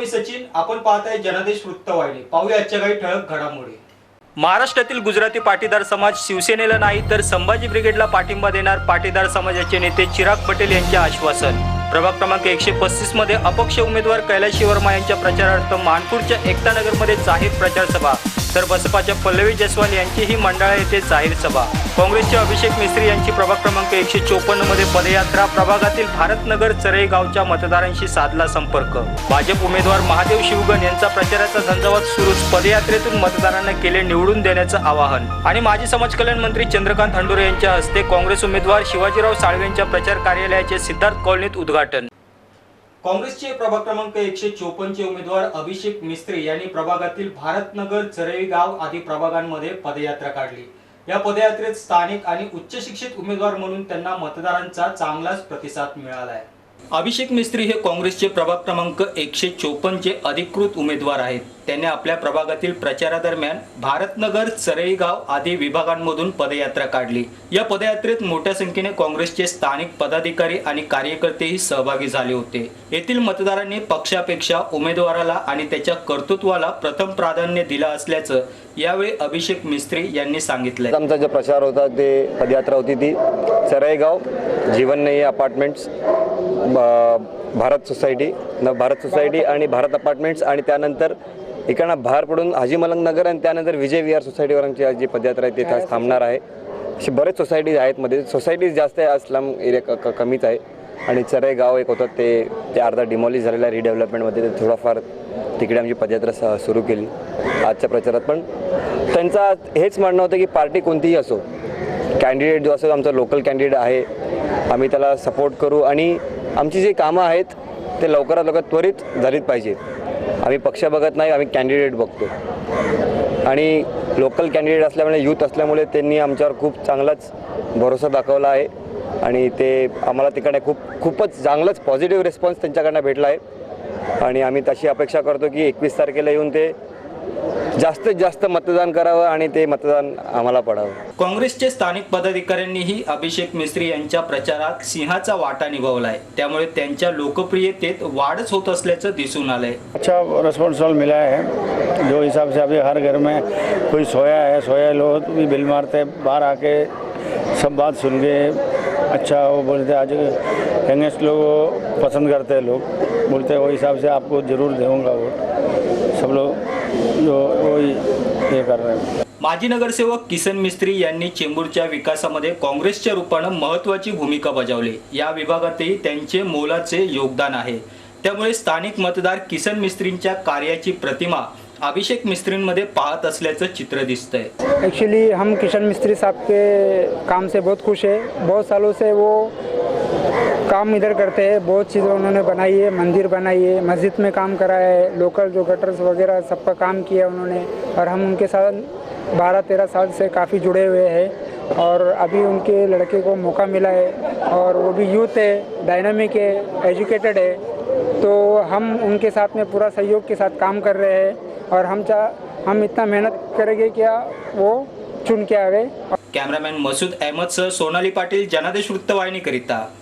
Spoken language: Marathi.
मी सचिन आपण पाहताय जनादेश वृत्तवाहिनी. पाहूया आजच्या काही ठळक घडामोडी. महाराष्ट्रातील गुजराती पाटीदार समाज शिवसेनेला नाही तर संभाजी ब्रिगेडला पाठिंबा देणार पाटीदार समाजाचे नेते चिराग पटेल यांचे आश्वासन. प्रभाग क्रमांक एकशे पस्तीसमध्ये अपक्ष उमेदवार कैलाशी वर्मा यांच्या प्रचारार्थ मानपूरच्या एकता नगरमध्ये जाहीर प्रचार सभा तर बसपाच्या पल्लवी जयस्वाल यांचीही मंडळा येथे जाहीर सभा. काँग्रेसचे अभिषेक मिस्त्री यांची प्रभाग क्रमांक एकशे चोपन्नमध्ये पदयात्रा प्रभागातील भारतनगर चरई गावच्या मतदारांशी साधला संपर्क. भाजप उमेदवार महादेव शिवगण यांचा प्रचाराचा झंझावात सुरूच पदयात्रेतून मतदारांना केले निवडून देण्याचं आवाहन. आणि माजी समाज कल्याण मंत्री चंद्रकांत हंडोरे यांच्या हस्ते काँग्रेस उमेदवार शिवाजीराव साळवे यांच्या प्रचार कार्यालयाचे सिद्धार्थ कॉलनीत उद्घाटन. काँग्रेसचे प्रभाग क्रमांक एकशे चोपन्नचे उमेदवार अभिषेक मिस्त्री यांनी प्रभागातील भारतनगर चरई गाव आदी प्रभागांमध्ये पदयात्रा काढली. या पदयात्रेत स्थानिक आणि उच्च शिक्षित उमेदवार म्हणून त्यांना मतदारांचा चांगलाच प्रतिसाद मिळाला आहे अभिषेक मिस्त्री हे काँग्रेसचे प्रभाग क्रमांक एकशे चोपन्नचे अधिकृत उमेदवार आहेत. त्यांनी आपल्या प्रभागातील प्रचारादरम्यान भारतनगर चरईगाव आदी विभागांमधून पदयात्रा काढली. या पदयात्रेत मोठ्या संख्येने काँग्रेसचे स्थानिक पदाधिकारी आणि कार्यकर्तेही सहभागी झाले होते. येथील मतदारांनी पक्षापेक्षा उमेदवाराला आणि त्याच्या कर्तृत्वाला प्रथम प्राधान्य दिलं असल्याचं यावेळी अभिषेक मिस्त्री यांनी सांगितलंय. आमचा जो प्रचार होता ते पदयात्रा होती ती चरईगाव जीवननयी अपार्टमेंट्स भारत सोसायटी न भारत सोसायटी आणि भारत अपार्टमेंट्स आणि त्यानंतर इकडनं बाहेर पडून हाजी मलंग नगर आणि त्यानंतर विजय विहार सोसायटीवर आमची आज जी पदयात्रा आहे ते आज थांबणार आहे. असे बरेच सोसायटीज आहेत मध्ये. सोसायटीज जास्त आहे अस्लम एरिया क- कमीच आहे. आणि चराई गाव एक होतं ते ते अर्धा डिमॉलिश झालेलं आहे रिडेव्हलपमेंटमध्ये ते थोडाफार तिकडे आमची पदयात्रा स- सुरू केली आजच्या प्रचारात. पण त्यांचा हेच म्हणणं होतं की पार्टी कोणतीही असो कॅन्डिडेट जो असो आमचा लोकल कॅन्डिडेट आहे आम्ही त्याला सपोर्ट करू आणि आमची जी कामं आहेत ते लवकरात लवकर त्वरित झालीच पाहिजे. आम्ही पक्ष बघत नाही आम्ही कॅन्डिडेट बघतो आणि लोकल कॅन्डिडेट असल्यामुळे यूथ असल्यामुळे त्यांनी आमच्यावर खूप चांगलाच भरोसा दाखवला आहे. आणि ते आम्हाला तिकडे खूप खूपच चांगलंच पॉझिटिव्ह रिस्पॉन्स त्यांच्याकडनं भेटला आहे. आणि आम्ही तशी अपेक्षा करतो की एकवीस तारखेला येऊन ते जास्तीत जास्त मतदान करावं आणि ते मतदान आम्हाला पडावं. काँग्रेसचे स्थानिक पदाधिकाऱ्यांनीही अभिषेक मिस्त्री यांच्या प्रचारात सिंहाचा वाटा निभावलाय. त्यामुळे त्यांच्या लोकप्रियतेत वाढच होत असल्याचं दिसून आलंय. अच्छा रिस्पॉन्स मिला है. जो हिसाब से अभी हर घर में कोई सोया है सोया लोग भी बिल मारते बाहर आके सब बात सुन के अच्छा वो बोलते आज यंगेस्ट लोग पसंद करते हैं लोग। बोलते हैं वो हिसाब से आपको ज़रूर दूंगा वोट सब लोग जो वही ये कर रहे हैं। माजी नगरसेवक किसन मिस्त्री यांनी चेंबूरच्या विकासामध्ये काँग्रेसच्या रूपानं महत्वाची भूमिका बजावली. या विभागातही त्यांचे मोलाचे योगदान आहे. त्यामुळे स्थानिक मतदार किसन मिस्त्रींच्या कार्याची प्रतिमा अभिषेक मिस्त्रींमध्ये पाहत असल्याचं चित्र दिसतंय. एक्चुअली हम किशन मिस्त्री साहब के काम से बहुत खुश हैं। बहुत सालों से वो काम इधर करते हैं बहुत चीज़ें उन्होंने बनाई है मंदिर बनाई है मस्जिद में काम कराया है लोकल जो गटर्स वगैरह सबका काम किया उन्होंने और हम उनके साथ बारह तेरह साल से काफ़ी जुड़े हुए हैं और अभी उनके लड़के को मौका मिला है और वो भी यूथ है डायनामिक है एजुकेटेड है तो हम उनके साथ में पूरा सहयोग के साथ काम कर रहे हैं और हम चाह हम इतना मेहनत करेंगे क्या वो चुन के आवे। कॅमेरामॅन मसूद अहमदसह सोनाली पाटील जनादेश वृत्तवाहिनीकरिता